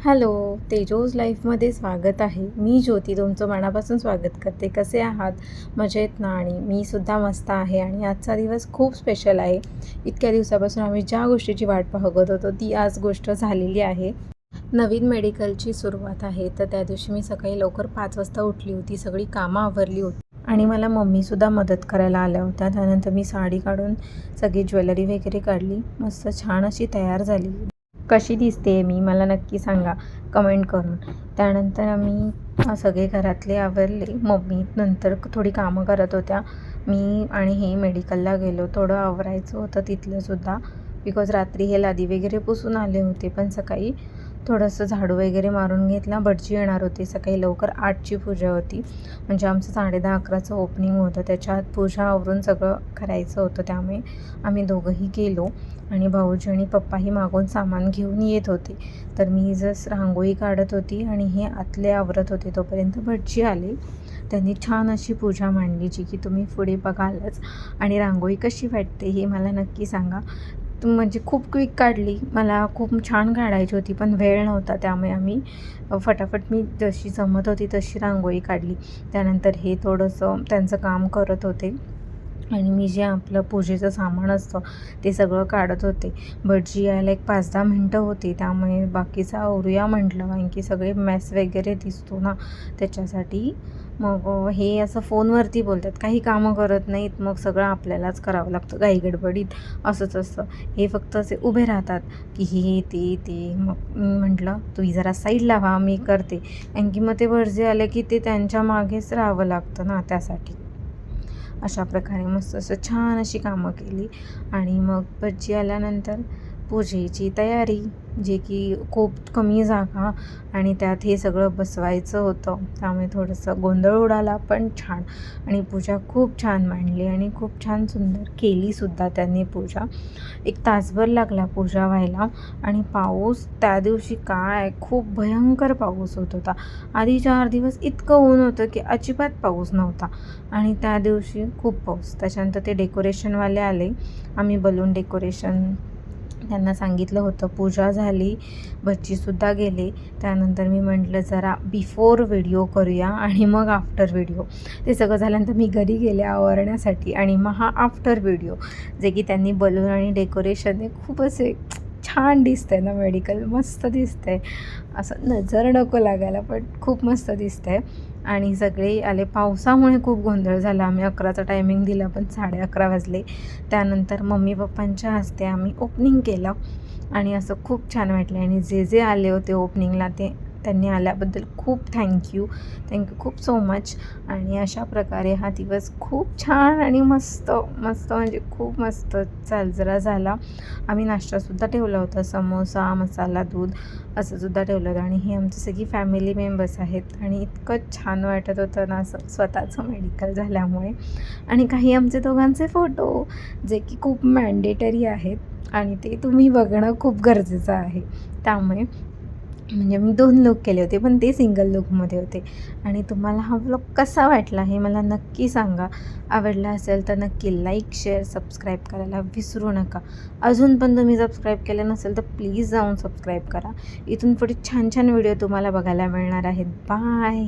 Hello तेजोज लाईफमध्ये स्वागत आहे. मी ज्योती तुमचं मनापासून स्वागत करते. कसे आहात? मजेत ना? आणि मी सुद्धा मस्त आहे. आणि आजचा दिवस खूप स्पेशल आहे. इतक्या दिवसापासून आम्ही ज्या गोष्टीची वाट पाहत होतो ती आज गोष्ट झालेली आहे. नवीन मेडिकलची सुरुवात आहे. तर त्या दिवशी मी सकाळी लवकर पाच वाजता उठली होती. सगळी कामं आवरली होती. आणि मला मम्मीसुद्धा मदत करायला आल्या होत्या. त्यानंतर मी साडी काढून सगळी ज्वेलरी वगैरे काढली. मस्त छान अशी तयार झाली. कशी दिसते मी मला नक्की सांगा कमेंट करून. त्यानंतर आम्ही सगळे घरातले आवरले. मम्मी नंतर थोडी कामं करत होत्या. मी आणि हे मेडिकलला गेलो. थोडं आवरायचं होतं तिथलंसुद्धा बिकॉज रात्री हे लादी वगैरे पुसून आले होते. पण सकाळी थोडंसं झाडू वगैरे मारून घेतला. भटजी येणार होती. सकाळी लवकर आठची पूजा होती. म्हणजे आमचं साडेदहा अकराचं ओपनिंग होतं. त्याच्या आत पूजा आवरून सगळं करायचं होतं. त्यामुळे आम्ही दोघंही गेलो. आणि भाऊजी आणि पप्पाही मागून सामान घेऊन येत होते. तर मी जस रांगोळी काढत होती आणि हे आतले आवरत होते. तोपर्यंत भटजी आले. त्यांनी छान अशी पूजा मांडली जी की तुम्ही पुढे बघालच. आणि रांगोळी कशी वाटते हे मला नक्की सांगा. म्हणजे खूप क्विक काढली. मला खूप छान काढायची होती पण वेळ नव्हता त्यामुळे आम्ही फटाफट मी जशी जमत होती तशी रांगोळी काढली. त्यानंतर हे थोडंसं त्यांचं काम करत होते. आणि मी जे आपलं पूजेचं सामान असतं ते सगळं काढत होते. भटजी यायला एक पाच दहा मिनटं होती त्यामुळे बाकीचं आवरूया म्हटलं. कारण की सगळे मॅस वगैरे दिसतो ना त्याच्यासाठी. मग हे असं फोनवरती बोलतात. काही कामं करत नाहीत मग सगळं आपल्यालाच करावं लागतं. काही गडबडीत असंच असतं. हे फक्त असे उभे राहतात की हे ते ते. मग मी म्हटलं तुम्ही जरा साईडला व्हा मी करते. कारण की मग ते भटजी आले की ते त्यांच्या मागेच राहावं लागतं ना त्यासाठी. अशा प्रकारे मस्त असं छान अशी कामं केली. आणि मग भजी आल्यानंतर पूजेची तयारी जे की खूप कमी जागा आणि त्यात हे सगळं बसवायचं होतं. त्यामुळे थोडंसं गोंधळ उडाला पण छान. आणि पूजा खूप छान मांडली आणि खूप छान सुंदर केलीसुद्धा त्यांनी पूजा. एक तासभर लागला पूजा व्हायला आणि पाऊस त्या दिवशी काय? खूप भयंकर पाऊस होत होता. आधी चार दिवस इतकं ऊन होतं की अजिबात पाऊस नव्हता. आणि त्या दिवशी खूप पाऊस. त्याच्यानंतर ते डेकोरेशनवाले आले. आम्ही बलून डेकोरेशन त्यांना सांगितलं होतं. पूजा झाली बच्चीसुद्धा गेले. त्यानंतर मी म्हटलं जरा बिफोर व्हिडिओ करूया आणि मग आफ्टर व्हिडिओ ते सगळं झाल्यानंतर मी घरी गेले आवरण्यासाठी आणि मग हा आफ्टर व्हिडिओ जे की त्यांनी बलून आणि डेकोरेशन खूप असे छान दिसतंय ना मेडिकल मस्त दिसतंय. असं नजर नको लागायला पण खूप मस्त दिसतंय. आणि सगळे आले. पावसामुळे खूप गोंधळ झाला. आम्ही अकराचा टायमिंग दिला पण साडे अकरा वाजले. त्यानंतर मम्मी पप्पांच्या हस्ते आम्ही ओपनिंग केलं. आणि असं खूप छान वाटलं. आणि जे जे आले होते ओपनिंगला ते त्यांनी आल्याबद्दल खूप थँक्यू थँक्यू खूप सो मच आणि अशा प्रकारे हा दिवस खूप छान आणि मस्त मस्त म्हणजे खूप मस्त साजरा झाला. आम्ही नाश्तासुद्धा ठेवला होता समोसा मसाला दूध असं सुद्धा ठेवलं होतं. आणि हे आमची सगळी फॅमिली मेंबर्स आहेत. आणि इतकं छान वाटत होतं ना असं स्वतःचं मेडिकल झाल्यामुळे. आणि काही आमचे दोघांचे फोटो जे की खूप मॅन्डेटरी आहेत. आणि ते तुम्ही बघणं खूप गरजेचं आहे. त्यामुळे म्हणजे मी दोन लुक केले होते पण ते सिंगल लुकमध्ये होते. आणि तुम्हाला हा ब्लॉग कसा वाटला हे मला नक्की सांगा. आवडला असेल तर नक्की लाईक शेअर सबस्क्राईब करायला विसरू नका. अजून पण तुम्ही सबस्क्राईब केलं नसेल तर प्लीज जाऊन सबस्क्राईब करा. इथून पुढे छान छान व्हिडिओ तुम्हाला बघायला मिळणार आहेत. बाय